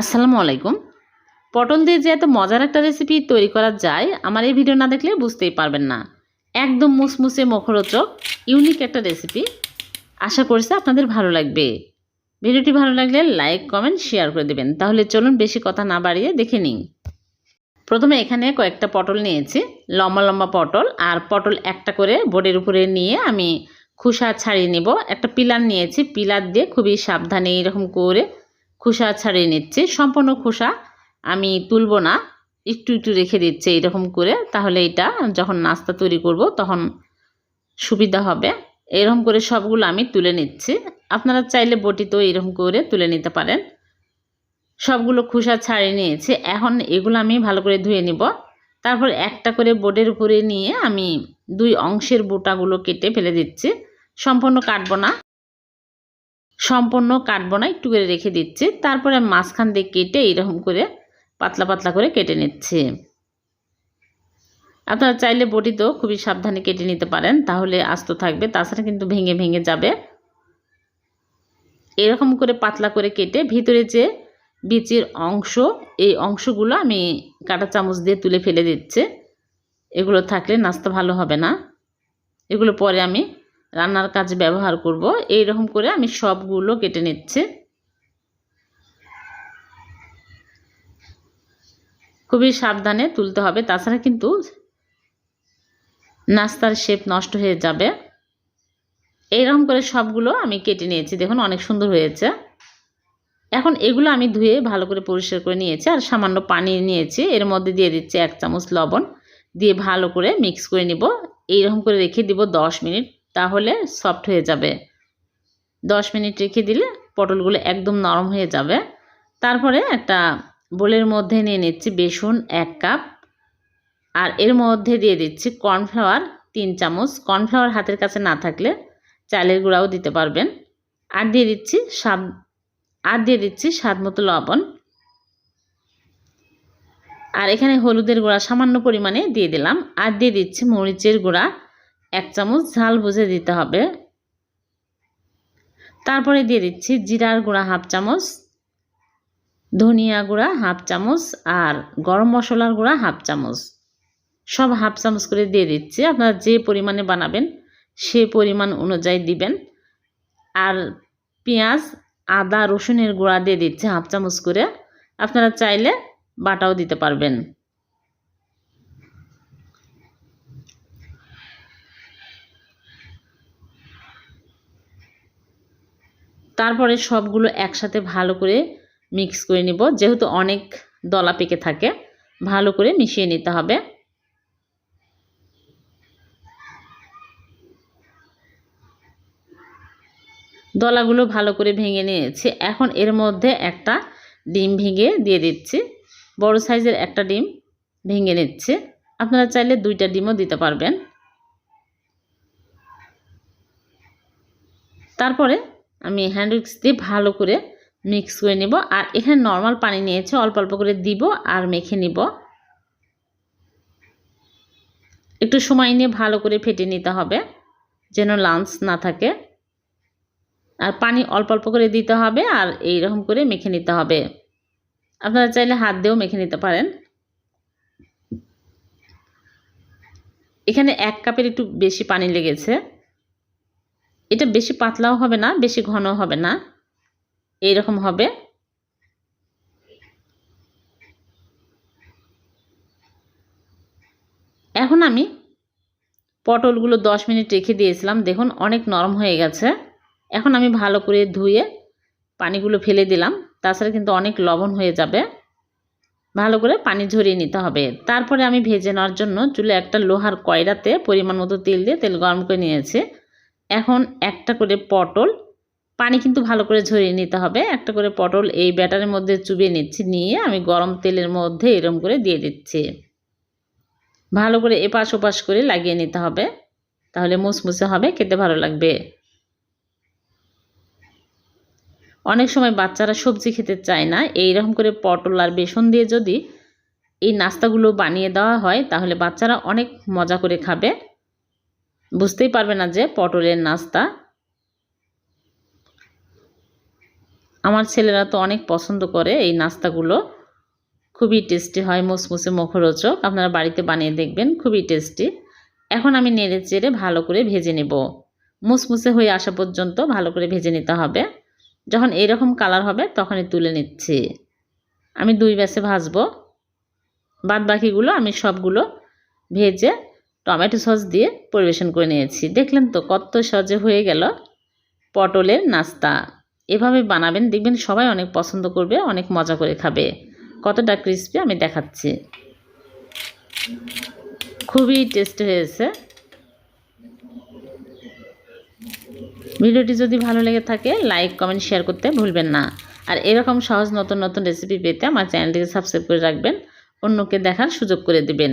আসসালামু আলাইকুম। পটল দিয়ে যে এত মজার একটা রেসিপি তৈরি করা যায়, আমার এই ভিডিও না দেখলে বুঝতেই পারবেন না। একদম মুসমুসে মুখরোচক ইউনিক একটা রেসিপি আশা করছি আপনাদের ভালো লাগবে। ভিডিওটি ভালো লাগলে লাইক কমেন্ট শেয়ার করে দেবেন। তাহলে চলুন বেশি কথা না বাড়িয়ে দেখে নিন প্রথমে এখানে কয়েকটা পটল নিয়েছি। লম্বা লম্বা পটল আর পটল একটা করে বোর্ডের উপরে নিয়ে আমি খোসা ছাড়িয়ে নেব। একটা পিলার নিয়েছি। পিলার দিয়ে খুবই সাবধানে এরকম করে খোসা ছাড়িয়ে নিচ্ছি। সম্পূর্ণ খোসা আমি তুলব না, একটু একটু রেখে দিচ্ছি এরকম করে, তাহলে এটা যখন নাস্তা তৈরি করব তখন সুবিধা হবে। এরকম করে সবগুলো আমি তুলে নিচ্ছি। আপনারা চাইলে বটিতেও এরকম করে তুলে নিতে পারেন। সবগুলো খোসা ছাড়িয়ে নিয়েছি। এখন এগুলো আমি ভালো করে ধুয়ে নিব। তারপর একটা করে বোর্ডের উপরে নিয়ে আমি দুই অংশের বোটাগুলো কেটে ফেলে দিচ্ছি। সম্পূর্ণ কাটবো না। সম্পূর্ণ কাটবো না একটু করে রেখে দিচ্ছি। তারপরে মাঝখান দিয়ে কেটে এইরকম করে পাতলা পাতলা করে কেটে নিচ্ছি। আপনারা চাইলে বটিতেও খুবই সাবধানে কেটে নিতে পারেন, তাহলে আস্ত থাকবে, তাছাড়া কিন্তু ভেঙে ভেঙে যাবে। এরকম করে পাতলা করে কেটে ভিতরে যে বিচির অংশ, এই অংশগুলো আমি কাঁটা চামচ দিয়ে তুলে ফেলে দিচ্ছে। এগুলো থাকলে নাস্তা ভালো হবে না। এগুলো পরে আমি রান্নার কাজে ব্যবহার করব। এই রকম করে আমি সবগুলো কেটে নিচ্ছি। খুবই সাবধানে তুলতে হবে, তাছাড়া কিন্তু নাস্তার শেপ নষ্ট হয়ে যাবে। এইরকম করে সবগুলো আমি কেটে নিয়েছি, দেখুন অনেক সুন্দর হয়েছে। এখন এগুলো আমি ধুয়ে ভালো করে পরিষ্কার করে নিয়েছি, আর সামান্য পানি নিয়েছি। এর মধ্যে দিয়ে দিচ্ছি এক চামচ লবণ, দিয়ে ভালো করে মিক্স করে নিব। এইরকম করে রেখে দিব দশ মিনিট। তাহলে সফট হয়ে যাবে। দশ মিনিট রেখে দিলে পটলগুলো একদম নরম হয়ে যাবে। তারপরে একটা বোলের মধ্যে নিয়ে নিচ্ছি বেসন এক কাপ। আর এর মধ্যে দিয়ে দিচ্ছি কর্নফ্লাওয়ার তিন চামচ। কর্নফ্লাওয়ার হাতের কাছে না থাকলে চালের গুঁড়াও দিতে পারবেন। আর দিয়ে দিচ্ছি স্বাদ, আর দিয়ে দিচ্ছি স্বাদ মতো লবণ। আর এখানে হলুদের গুঁড়া সামান্য পরিমাণে দিয়ে দিলাম। আর দিয়ে দিচ্ছি মরিচের গুঁড়া। এক চামচ ঝাল বুঝে দিতে হবে। তারপরে দিয়ে দিচ্ছি জিরার গুঁড়া হাফ চামচ, ধনিয়া গুঁড়া হাফ চামচ আর গরম মশলার গুঁড়া হাফ চামচ। সব হাফ চামচ করে দিয়ে দিচ্ছি। আপনারা যে পরিমাণে বানাবেন সে পরিমাণ অনুযায়ী দিবেন। আর পেঁয়াজ, আদা, রসুনের গুঁড়া দিয়ে দিচ্ছি হাফ চামচ করে। আপনারা চাইলে বাটাও দিতে পারবেন। তারপরে সবগুলো একসাথে ভালো করে মিক্স করে নিব। যেহেতু অনেক দলা পেকে থাকে, ভালো করে মিশিয়ে নিতে হবে। দলাগুলো ভালো করে ভেঙে নিয়েছি। এখন এর মধ্যে একটা ডিম ভেঙে দিয়ে দিচ্ছি। বড় সাইজের একটা ডিম ভেঙে নিচ্ছে। আপনারা চাইলে দুইটা ডিমও দিতে পারবেন। তারপরে আমি হ্যান্ড উইক্স দিয়ে ভালো করে মিক্স করে নেব। আর এখানে নর্মাল পানি নিয়েছে, অল্প অল্প করে দিব আর মেখে নিব। একটু সময় নিয়ে ভালো করে ফেটে নিতে হবে, যেন লাঞ্চ না থাকে। আর পানি অল্প অল্প করে দিতে হবে আর এই রকম করে মেখে নিতে হবে। আপনারা চাইলে হাত দিয়েও মেখে নিতে পারেন। এখানে এক কাপের একটু বেশি পানি লেগেছে। এটা বেশি পাতলাও হবে না, বেশি ঘন হবে না। এই রকম হবে। এখন আমি পটলগুলো দশ মিনিট রেখে দিয়েছিলাম, দেখুন অনেক নরম হয়ে গেছে। এখন আমি ভালো করে ধুয়ে পানিগুলো ফেলে দিলাম, তাছাড়া কিন্তু অনেক লবণ হয়ে যাবে। ভালো করে পানি ঝরিয়ে নিতে হবে। তারপরে আমি ভেজে নেওয়ার জন্য চুলে একটা লোহার কয়রাতে পরিমাণ মতো তেল দিয়ে তেল গরম করে নিয়েছি। এখন একটা করে পটল, পানি কিন্তু ভালো করে ঝরিয়ে নিতে হবে। একটা করে পটল এই ব্যাটারের মধ্যে চুবিয়ে নিচ্ছি, নিয়ে আমি গরম তেলের মধ্যে এরম করে দিয়ে দিচ্ছি। ভালো করে এপাশ ওপাশ করে লাগিয়ে নিতে হবে, তাহলে মুসমুসে হবে, খেতে ভালো লাগবে। অনেক সময় বাচ্চারা সবজি খেতে চায় না এই রকম করে পটল আর বেসন দিয়ে যদি এই নাস্তাগুলো বানিয়ে দেওয়া হয়, তাহলে বাচ্চারা অনেক মজা করে খাবে। বুঝতেই পারবে না যে পটলের নাস্তা। আমার ছেলেরা তো অনেক পছন্দ করে এই নাস্তাগুলো। খুবই টেস্টি হয়, মুসমুসে মুখরোচক। আপনারা বাড়িতে বানিয়ে দেখবেন, খুবই টেস্টি। এখন আমি নেড়ে চেড়ে ভালো করে ভেজে নেব। মুসমুসে হয়ে আসা পর্যন্ত ভালো করে ভেজে নিতে হবে। যখন এরকম কালার হবে, তখনই তুলে নিচ্ছি। আমি দুই ব্যাসে ভাজবো। বাদ বাকিগুলো আমি সবগুলো ভেজে টমেটো সস দিয়ে পরিবেশন করে নিয়েছি। দেখলেন তো কত সহজে হয়ে গেল পটলের নাস্তা। এভাবে বানাবেন, দেখবেন সবাই অনেক পছন্দ করবে, অনেক মজা করে খাবে। কতটা ক্রিস্পি আমি দেখাচ্ছি। খুবই টেস্ট হয়েছে। ভিডিওটি যদি ভালো লেগে থাকে লাইক কমেন্ট শেয়ার করতে ভুলবেন না। আর এরকম সহজ নতুন নতুন রেসিপি পেতে আমার চ্যানেলটিকে সাবস্ক্রাইব করে রাখবেন। অন্যকে দেখার সুযোগ করে দিবেন।